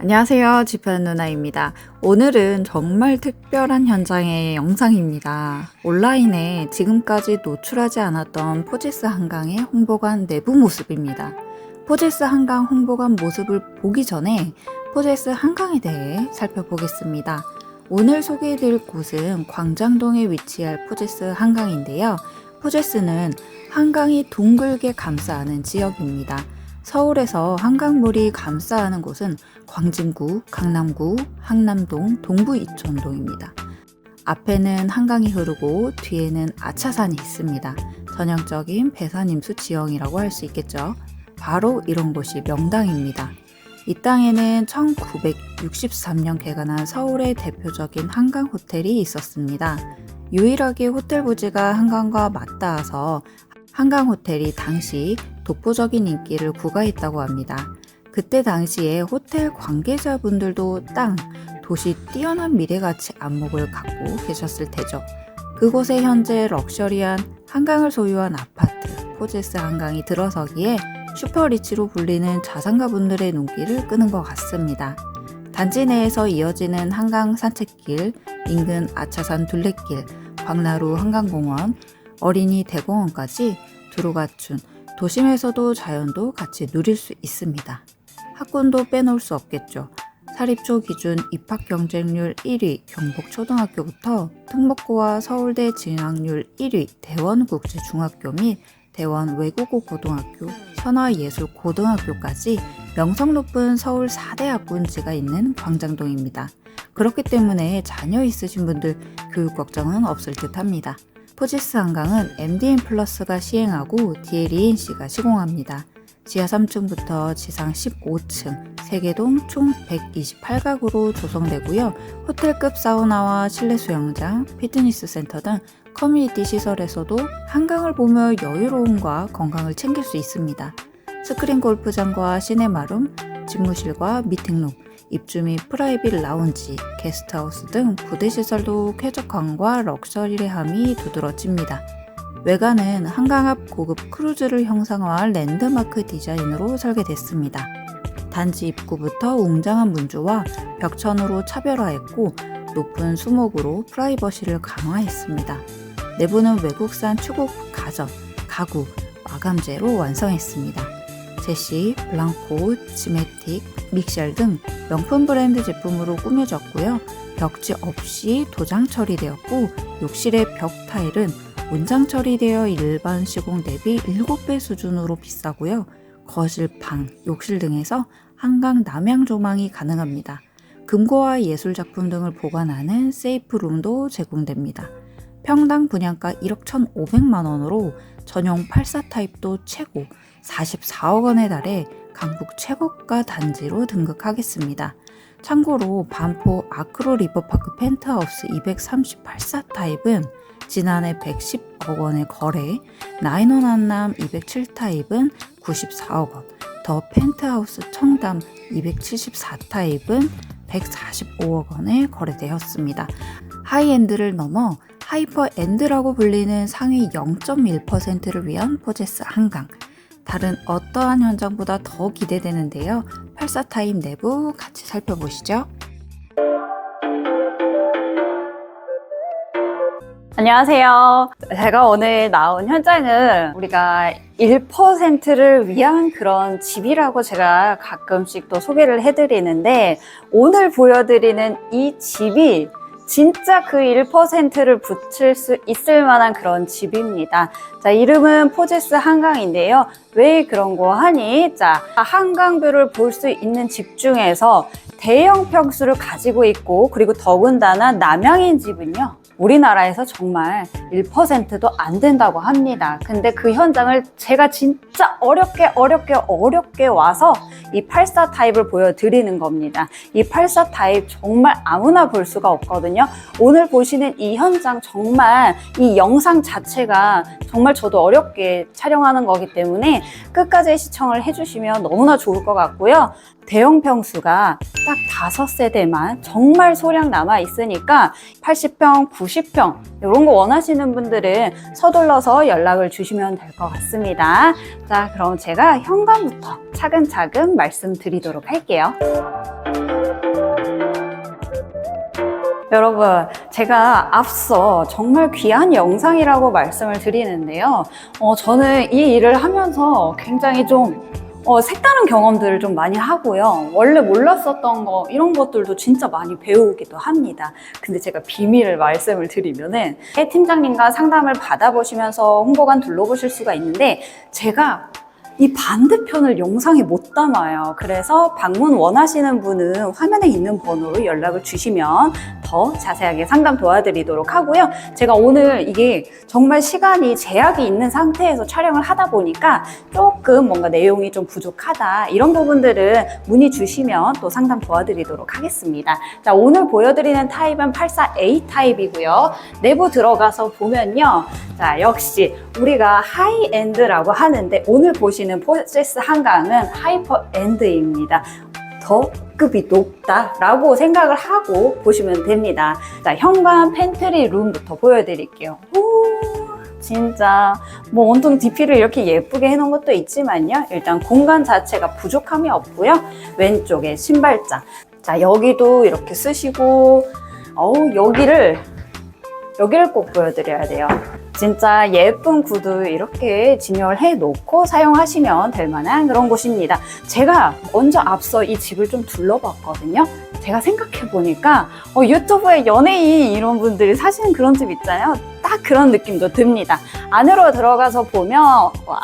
안녕하세요. 지편 누나입니다. 오늘은 정말 특별한 현장의 영상입니다. 온라인에 지금까지 노출하지 않았던 포지스 한강의 홍보관 내부 모습입니다. 포지스 한강 홍보관 모습을 보기 전에 포지스 한강에 대해 살펴보겠습니다. 오늘 소개해드릴 곳은 광장동에 위치할 포제스 한강인데요. 포제스는 한강이 둥글게 감싸는 지역입니다. 서울에서 한강물이 감싸는 곳은 광진구, 강남구, 항남동, 동부 이촌동입니다. 앞에는 한강이 흐르고 뒤에는 아차산이 있습니다. 전형적인 배산임수 지형이라고 할 수 있겠죠. 바로 이런 곳이 명당입니다. 이 땅에는 1963년 개관한 서울의 대표적인 한강 호텔이 있었습니다. 유일하게 호텔 부지가 한강과 맞닿아서 한강 호텔이 당시 독보적인 인기를 구가했다고 합니다. 그때 당시에 호텔 관계자분들도 땅, 도시 뛰어난 미래가치 안목을 갖고 계셨을 테죠. 그곳에 현재 럭셔리한 한강을 소유한 아파트, 포제스 한강이 들어서기에 슈퍼리치로 불리는 자산가분들의 눈길을 끄는 것 같습니다. 단지 내에서 이어지는 한강 산책길, 인근 아차산 둘레길, 광나루 한강공원, 어린이 대공원까지 두루 갖춘 도심에서도 자연도 같이 누릴 수 있습니다. 학군도 빼놓을 수 없겠죠. 사립초 기준 입학 경쟁률 1위 경북초등학교부터 특목고와 서울대 진학률 1위 대원국제중학교 및 대원 외국어 고등학교, 현화예술고등학교까지 명성 높은 서울 4대 학군지가 있는 광장동입니다. 그렇기 때문에 자녀 있으신 분들 교육 걱정은 없을 듯 합니다. 포지스 한강은 MDN 플러스가 시행하고 DLENC가 시공합니다. 지하 3층부터 지상 15층, 세개동 총 128가구로 조성되고요. 호텔급 사우나와 실내 수영장, 피트니스 센터 등 커뮤니티 시설에서도 한강을 보며 여유로움과 건강을 챙길 수 있습니다. 스크린 골프장과 시네마룸, 집무실과 미팅룸, 입주 및 프라이빗 라운지, 게스트하우스 등 부대시설도 쾌적함과 럭셔리함이 두드러집니다. 외관은 한강 앞 고급 크루즈를 형상화한 랜드마크 디자인으로 설계됐습니다. 단지 입구부터 웅장한 문주와 벽천으로 차별화했고 높은 수목으로 프라이버시를 강화했습니다. 내부는 외국산 추국 가전, 가구, 마감재로 완성했습니다. 제시, 블랑코, 지메틱, 믹셀 등 명품 브랜드 제품으로 꾸며졌고요. 벽지 없이 도장 처리되었고 욕실의 벽 타일은 온장 처리되어 일반 시공 대비 7배 수준으로 비싸고요. 거실, 방, 욕실 등에서 한강 남향 조망이 가능합니다. 금고와 예술 작품 등을 보관하는 세이프룸도 제공됩니다. 평당 분양가 1억 1,500만 원으로 전용 84 타입도 최고 44억 원에 달해 강북 최고가 단지로 등극하겠습니다. 참고로 반포 아크로 리버파크 펜트하우스 238사 타입은 지난해 110억 원에 거래, 나인원 한남 207 타입은 94억 원, 더 펜트하우스 청담 274 타입은 145억 원에 거래되었습니다. 하이엔드를 넘어 하이퍼 엔드라고 불리는 상위 0.1%를 위한 포제스 한강. 다른 어떠한 현장보다 더 기대되는데요. 84타임 내부 같이 살펴보시죠. 안녕하세요. 제가 오늘 나온 현장은 우리가 1%를 위한 그런 집이라고 제가 가끔씩 또 소개를 해드리는데 오늘 보여드리는 이 집이 진짜 그 1%를 붙일 수 있을 만한 그런 집입니다. 자, 이름은 포제스 한강인데요. 왜 그런 거 하니? 자, 한강뷰를 볼 수 있는 집 중에서 대형 평수를 가지고 있고 그리고 더군다나 남양인 집은요. 우리나라에서 정말 1%도 안 된다고 합니다. 근데 그 현장을 제가 진짜 어렵게 어렵게 어렵게 와서 이 84 타입을 보여드리는 겁니다. 이 84 타입 정말 아무나 볼 수가 없거든요. 오늘 보시는 이 현장 정말 이 영상 자체가 정말 저도 어렵게 촬영하는 거기 때문에 끝까지 시청을 해주시면 너무나 좋을 것 같고요. 대형 평수가 딱 다섯 세대만 정말 소량 남아 있으니까 80평, 90평 이런 거 원하시는 분들은 서둘러서 연락을 주시면 될 것 같습니다. 자, 그럼 제가 현관부터 차근차근 말씀드리도록 할게요. 여러분, 제가 앞서 정말 귀한 영상이라고 말씀을 드리는데요. 어, 저는 이 일을 하면서 굉장히 좀 어, 색다른 경험들을 좀 많이 하고요. 원래 몰랐었던 거, 이런 것들도 진짜 많이 배우기도 합니다. 근데 제가 비밀을 말씀을 드리면은, 팀장님과 상담을 받아보시면서 홍보관 둘러보실 수가 있는데, 제가 이 반대편을 영상에 못 담아요. 그래서 방문 원하시는 분은 화면에 있는 번호로 연락을 주시면 더 자세하게 상담 도와드리도록 하고요. 제가 오늘 이게 정말 시간이 제약이 있는 상태에서 촬영을 하다 보니까 조금 뭔가 내용이 좀 부족하다. 이런 부분들은 문의 주시면 또 상담 도와드리도록 하겠습니다. 자, 오늘 보여드리는 타입은 84A 타입이고요. 내부 들어가서 보면요. 자, 역시 우리가 하이엔드라고 하는데 오늘 보시는 포세스 한강은 하이퍼엔드입니다. 더 급이 높다라고 생각을 하고 보시면 됩니다. 자, 현관 팬트리 룸부터 보여드릴게요. 오, 진짜 뭐 온통 DP를 이렇게 예쁘게 해놓은 것도 있지만요. 일단 공간 자체가 부족함이 없고요. 왼쪽에 신발장. 자, 여기도 이렇게 쓰시고, 어우, 여기를 여기를 꼭 보여드려야 돼요. 진짜 예쁜 구두 이렇게 진열해 놓고 사용하시면 될 만한 그런 곳입니다. 제가 먼저 앞서 이 집을 좀 둘러봤거든요. 제가 생각해 보니까 어, 유튜브에 연예인 이런 분들이 사시는 그런 집 있잖아요. 딱 그런 느낌도 듭니다. 안으로 들어가서 보면 와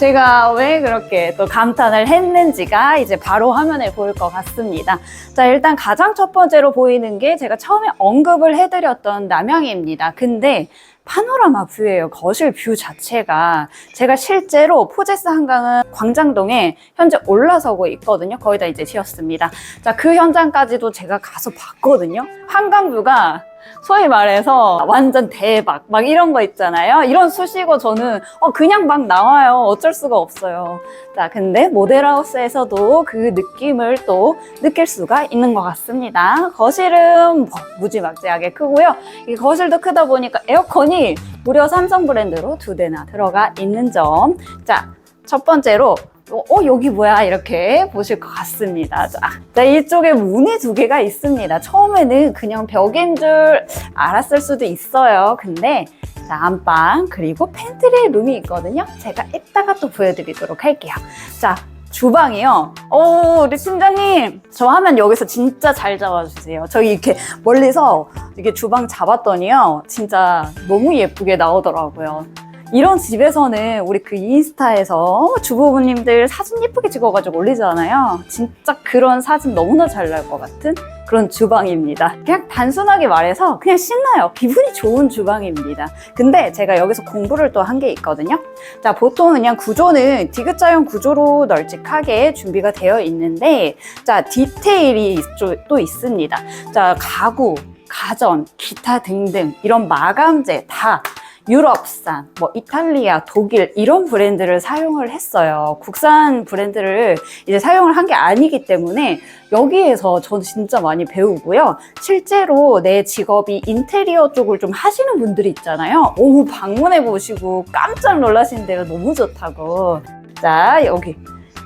제가 왜 그렇게 또 감탄을 했는지가 이제 바로 화면에 보일 것 같습니다. 자, 일단 가장 첫 번째로 보이는 게 제가 처음에 언급을 해드렸던 남양입니다. 근데 파노라마 뷰예요. 거실 뷰 자체가 제가 실제로 포제스 한강은 광장동에 현재 올라서고 있거든요. 거의 다 이제 지었습니다. 자, 그 현장까지도 제가 가서 봤거든요. 한강 뷰가 소위 말해서 완전 대박 막 이런 거 있잖아요. 이런 수식어 저는 어, 그냥 막 나와요. 어쩔 수가 없어요. 자, 근데 모델하우스에서도 그 느낌을 또 느낄 수가 있는 것 같습니다. 거실은 뭐 무지막지하게 크고요. 이 거실도 크다 보니까 에어컨이 무려 삼성 브랜드로 두 대나 들어가 있는 점. 자, 첫 번째로 어, 어, 여기 뭐야? 이렇게 보실 것 같습니다. 자, 자, 이쪽에 문이 두 개가 있습니다. 처음에는 그냥 벽인 줄 알았을 수도 있어요. 근데, 자, 안방, 그리고 팬트리 룸이 있거든요. 제가 이따가 또 보여드리도록 할게요. 자, 주방이요. 오, 우리 팀장님. 저 하면 여기서 진짜 잘 잡아주세요. 저기 이렇게 멀리서 이게 주방 잡았더니요. 진짜 너무 예쁘게 나오더라고요. 이런 집에서는 우리 그 인스타에서 주부모님들 사진 예쁘게 찍어가지고 올리잖아요. 진짜 그런 사진 너무나 잘 날 것 같은 그런 주방입니다. 그냥 단순하게 말해서 그냥 신나요. 기분이 좋은 주방입니다. 근데 제가 여기서 공부를 또 한 게 있거든요. 자, 보통 그냥 구조는 디귿자형 구조로 널찍하게 준비가 되어 있는데, 자, 디테일이 있- 또 있습니다. 자, 가구, 가전, 기타 등등 이런 마감재 다 유럽산, 뭐 이탈리아, 독일 이런 브랜드를 사용을 했어요. 국산 브랜드를 이제 사용을 한 게 아니기 때문에 여기에서 저는 진짜 많이 배우고요. 실제로 내 직업이 인테리어 쪽을 좀 하시는 분들이 있잖아요. 오, 방문해 보시고 깜짝 데가 너무 좋다고. 자, 여기.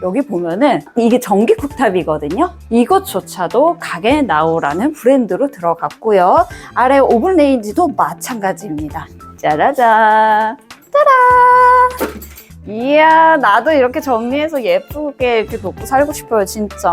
여기 보면은 이게 전기 쿡탑이거든요. 이것조차도 가게 나오라는 브랜드로 들어갔고요. 아래 오븐 레인지도 마찬가지입니다. 짜라잔. 짜란. 이야, 나도 이렇게 정리해서 예쁘게 이렇게 놓고 살고 싶어요, 진짜.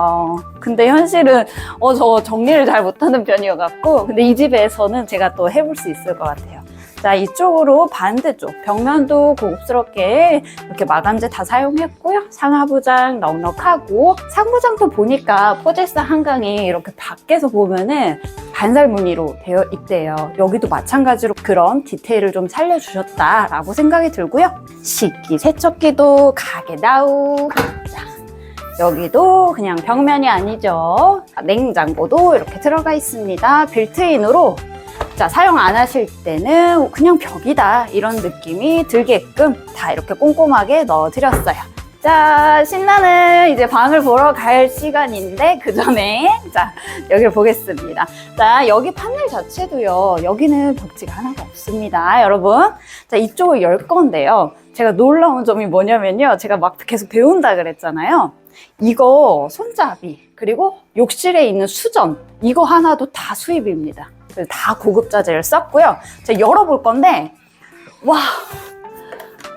근데 현실은, 어, 저 정리를 잘 못하는 편이어갖고, 근데 이 집에서는 제가 또 해볼 수 있을 것 같아요. 자, 이쪽으로 반대쪽, 벽면도 고급스럽게 이렇게 마감재 다 사용했고요. 상하부장 넉넉하고, 상부장도 보니까 포제스 한강이 이렇게 밖에서 보면은 반살 무늬로 되어 있대요. 여기도 마찬가지로 그런 디테일을 좀 살려주셨다라고 생각이 들고요. 식기, 세척기도 가게 나우. 자, 여기도 그냥 벽면이 아니죠. 냉장고도 이렇게 들어가 있습니다. 빌트인으로 자, 사용 안 하실 때는 그냥 벽이다. 이런 느낌이 들게끔 다 이렇게 꼼꼼하게 넣어드렸어요. 자, 신나는 이제 방을 보러 갈 시간인데, 그 전에, 자, 여기를 보겠습니다. 자, 여기 판넬 자체도요, 여기는 벽지가 하나도 없습니다, 여러분. 자, 이쪽을 열 건데요. 제가 놀라운 점이 뭐냐면요. 제가 막 계속 배운다 그랬잖아요. 이거 손잡이, 그리고 욕실에 있는 수전, 이거 하나도 다 수입입니다. 다 고급 자재를 썼고요. 제가 열어볼 건데, 와,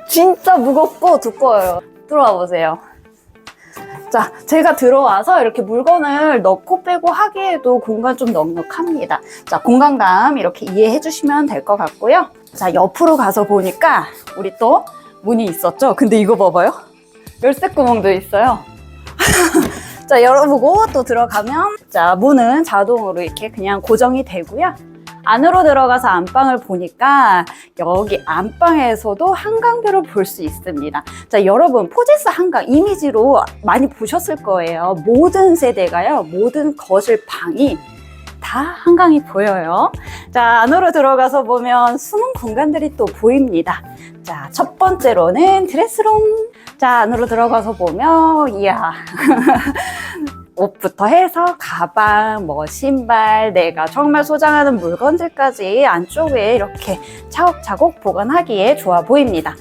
진짜 무겁고 두꺼워요. 들어와 보세요. 자, 제가 들어와서 이렇게 물건을 넣고 빼고 하기에도 공간 좀 넉넉합니다. 자, 공간감 이렇게 이해해 주시면 될 것 같고요. 자, 옆으로 가서 보니까 우리 또 문이 있었죠? 근데 이거 봐봐요. 열쇠 구멍도 있어요. 자, 열어보고 또 들어가면 자, 문은 자동으로 이렇게 그냥 고정이 되고요. 안으로 들어가서 안방을 보니까 여기 안방에서도 한강뷰를 볼 수 있습니다. 자, 여러분, 포제스 한강 이미지로 많이 보셨을 거예요. 모든 세대가요, 모든 거실 방이 다 한강이 보여요. 자, 안으로 들어가서 보면 숨은 공간들이 또 보입니다. 자, 첫 번째로는 드레스룸. 자, 안으로 들어가서 보면, 이야. 옷부터 해서 가방, 뭐 신발, 내가 정말 소장하는 물건들까지 안쪽에 이렇게 차곡차곡 보관하기에 좋아 보입니다.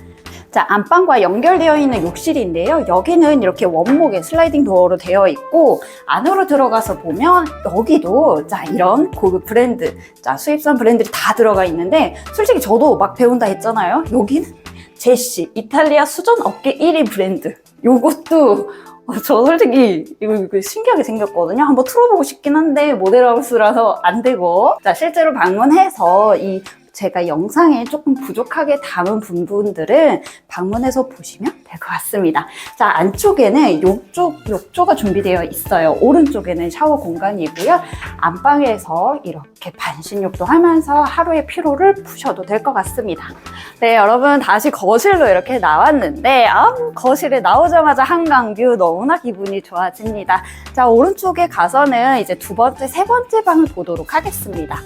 자, 안방과 연결되어 있는 욕실인데요. 여기는 이렇게 원목의 슬라이딩 도어로 되어 있고, 안으로 들어가서 보면 여기도 자, 이런 고급 브랜드, 자, 수입산 브랜드들이 다 들어가 있는데, 솔직히 저도 막 배운다 했잖아요. 여기는 제시, 이탈리아 수전 업계 1위 브랜드. 요것도 어, 저 솔직히 이거, 이거 신기하게 생겼거든요. 한번 틀어보고 싶긴 한데 모델하우스라서 안 되고. 자, 실제로 방문해서 이 제가 영상에 조금 부족하게 담은 부분들은 방문해서 보시면 될 것 같습니다. 자, 안쪽에는 욕조, 욕조가 준비되어 있어요. 오른쪽에는 샤워 공간이고요. 안방에서 이렇게 반신욕도 하면서 하루의 피로를 푸셔도 될 것 같습니다. 네, 여러분 다시 거실로 이렇게 나왔는데 아, 거실에 나오자마자 한강뷰 너무나 기분이 좋아집니다. 자, 오른쪽에 가서는 이제 두 번째, 세 번째 방을 보도록 하겠습니다.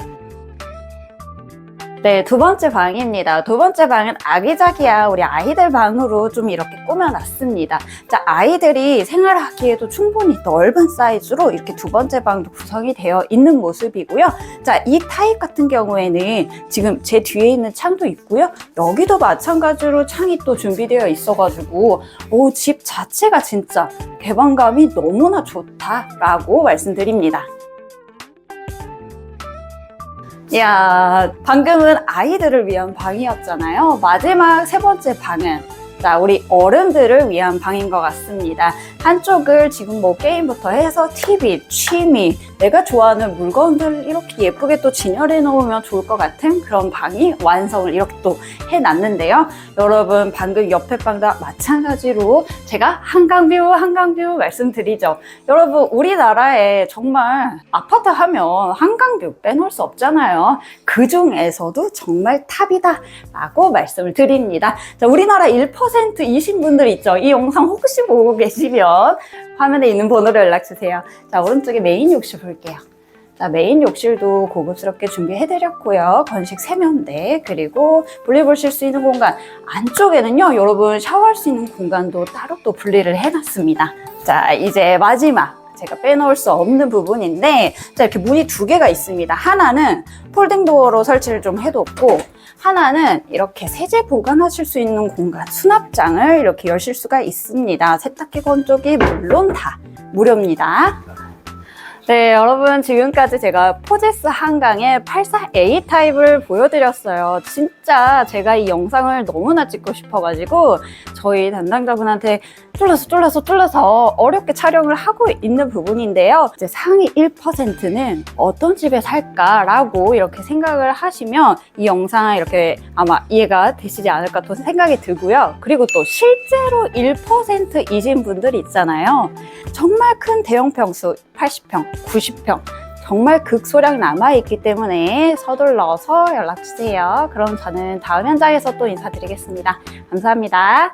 네, 두 번째 방입니다. 두 번째 방은 아기자기야 우리 아이들 방으로 좀 이렇게 꾸며놨습니다. 자, 아이들이 생활하기에도 충분히 넓은 사이즈로 이렇게 두 번째 방도 구성이 되어 있는 모습이고요. 자, 이 타입 같은 경우에는 지금 제 뒤에 있는 창도 있고요. 여기도 마찬가지로 창이 또 준비되어 있어가지고 오, 집 자체가 진짜 개방감이 너무나 좋다라고 말씀드립니다. 야, 방금은 아이들을 위한 방이었잖아요. 마지막 세 번째 방은 자, 우리 어른들을 위한 방인 것 같습니다. 한쪽을 지금 뭐 게임부터 해서 TV, 취미, 내가 좋아하는 물건들 이렇게 예쁘게 또 진열해 놓으면 좋을 것 같은 그런 방이 완성을 이렇게 또 해놨는데요. 여러분, 방금 옆에 방도 마찬가지로 제가 한강뷰, 한강뷰 말씀드리죠. 여러분, 우리나라에 정말 아파트 하면 한강뷰 빼놓을 수 없잖아요. 그 중에서도 정말 탑이다 라고 말씀을 드립니다. 자, 우리나라 1%이신 분들 있죠. 이 영상 혹시 보고 계시면 화면에 있는 번호로 연락주세요. 자, 오른쪽에 메인 욕실 볼게요. 자, 메인 욕실도 고급스럽게 준비해드렸고요. 건식 세면대, 그리고 분리 보실 수 있는 공간. 안쪽에는요, 여러분 샤워할 수 있는 공간도 따로 또 분리를 해놨습니다. 자, 이제 마지막. 제가 빼놓을 수 없는 부분인데, 자, 이렇게 문이 두 개가 있습니다. 하나는 폴딩 도어로 설치를 좀 해뒀고, 하나는 이렇게 세제 보관하실 수 있는 공간, 수납장을 이렇게 여실 수가 있습니다. 세탁기 건조기 물론 다 무료입니다. 네, 여러분 지금까지 제가 포제스 한강의 84A 타입을 보여드렸어요. 진짜 제가 이 영상을 너무나 찍고 싶어가지고 저희 담당자분한테 쫄라서 쫄라서 쫄라서 어렵게 촬영을 하고 있는 부분인데요. 이제 상위 1%는 어떤 집에 살까라고 이렇게 생각을 하시면 이 영상 이렇게 아마 이해가 되시지 않을까 또 생각이 들고요. 그리고 또 실제로 1%이신 분들이 있잖아요. 정말 큰 대형 평수 80평, 90평 정말 극소량 남아있기 때문에 서둘러서 연락주세요. 그럼 저는 다음 현장에서 또 인사드리겠습니다. 감사합니다.